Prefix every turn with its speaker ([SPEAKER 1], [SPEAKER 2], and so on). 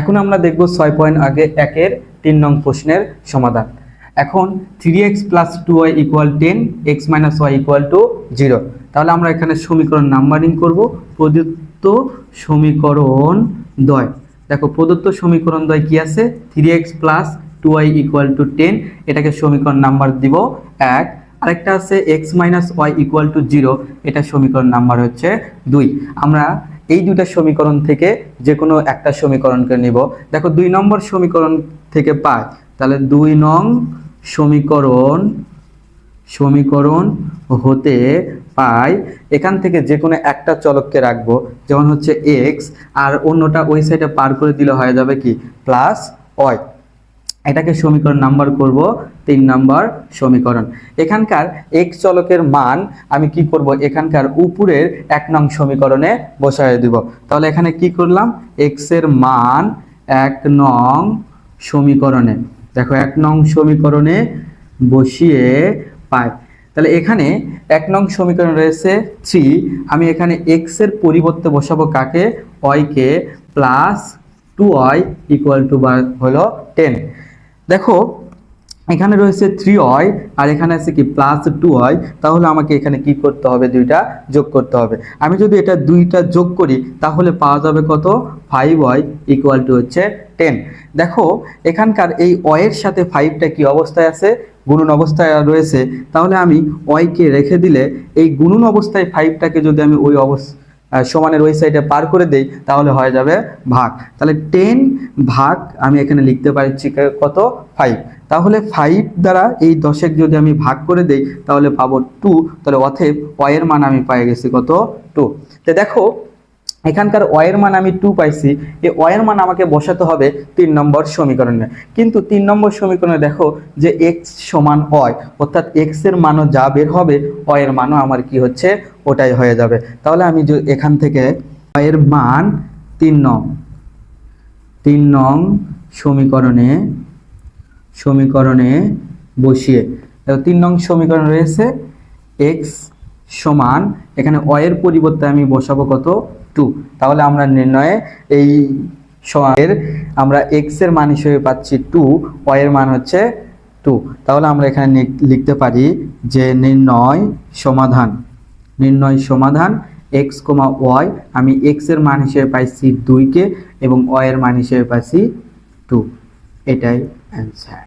[SPEAKER 1] এখন আমরা দেখব ছয় পয়েন্ট আগে একের তিন নং প্রশ্নের সমাধান। এখন three x plus two y equal ten x minus y equal to zero তাহলে আমরা এখানে সমীকরণ নাম্বারিং করব, প্রদত্ত সমীকরণ দয়। দেখো, প্রদত্ত সমীকরণ দয় কি আছে? Three x plus two y equal to ten এটাকে সমীকরণ নাম্বার দিব এক। আরেকটা আছে x minus y equal to zero এটা সমীকরণ নাম্বার হচ্ছে দুই। আমরা এই দুইটা সমীকরণ থেকে যে কোনো একটা সমীকরণকে নিব। দেখো, দুই নম্বর সমীকরণ থেকে পাই। তাহলে দুই নং সমীকরণ সমীকরণ হতে পাই। এখান থেকে যে কোনো একটা চলককে রাখব, যেমন হচ্ছে এক্স আর অন্যটা ওই সাইডে পার করে দিলে হয়ে যাবে কি? প্লাস ওয়াই এটাকে সমীকরণ নাম্বার করব, তিন নাম্বার সমীকরণ। এখানকার এক চলকের মান আমি কি করব? এখানকার উপরের এক নং সমীকরণে বসায় দিব। তাহলে এখানে কি করলাম? এক্সের মান এক নং সমীকরণে। দেখো, এক নং সমীকরণে বসিয়ে পাই। তাহলে এখানে এক নং সমীকরণ রয়েছে থ্রি আমি এখানে এক্সের পরিবর্তে বসাবো কাকে? ওয়াইকে plus two y equal to বা হলো টেন দেখো, এখানে রয়েছে থ্রি ওয়াই আর এখানে আছে কি প্লাস টু ওয়াই তাহলে আমাকে এখানে কি করতে হবে? দুইটা যোগ করতে হবে। আমি যদি এটা দুইটা যোগ করি, তাহলে পাওয়া যাবে কত? ফাইভ ওয়াই ইকুয়াল টু হচ্ছে টেন দেখো, এখানকার এই ওয়ের সাথে ফাইভটা কি অবস্থায় আছে? গুণন অবস্থায় রয়েছে। তাহলে আমি ওয়াইকে রেখে দিলে এই গুণন অবস্থায় ফাইভটাকে যদি আমি ওই অবস্থা সমানের ওই সাইডে পার করে দেই, তাহলে হয়ে যাবে ভাগ। তাহলে টেন ভাগ আমি এখানে লিখতে পারছি কত? ফাইভ তাহলে ফাইভ দ্বারা এই দশেক যদি আমি ভাগ করে দেই, তাহলে পাবো টু তাহলে অথেব ওয়ের মান আমি পাই গেছি কত? টু তো দেখো এখানকার ওয়ের মান আমি টু পাইছি। এই ওয়ের মান আমাকে বসাতে হবে তিন নম্বর সমীকরণে। কিন্তু তিন নম্বর সমীকরণে দেখো যে এক্স সমান ওয় অর্থাৎ এক্সের মানও যা বের হবে ওয়ের মানও আমার কি হচ্ছে, ওটাই হয়ে যাবে। তাহলে আমি এখান থেকে ওয়ের মান তিন নং তিন নং সমীকরণে সমীকরণে বসিয়ে তিন নং সমীকরণ রয়েছে এক্স সমান, এখানে অয়ের পরিবর্তে আমি বসাবো কত? টু তাহলে আমরা নির্ণয়ে এই সমানের আমরা এক্সের মান হিসেবে পাচ্ছি টু অয়ের মান হচ্ছে টু তাহলে আমরা এখানে লিখতে পারি যে নির্ণয় সমাধান। নির্ণয় সমাধান এক্স কমা ওয়াই আমি এক্সের মান হিসেবে পাইছি দুইকে এবং এর মান হিসেবে পাইছি টু এটাই অ্যান্সার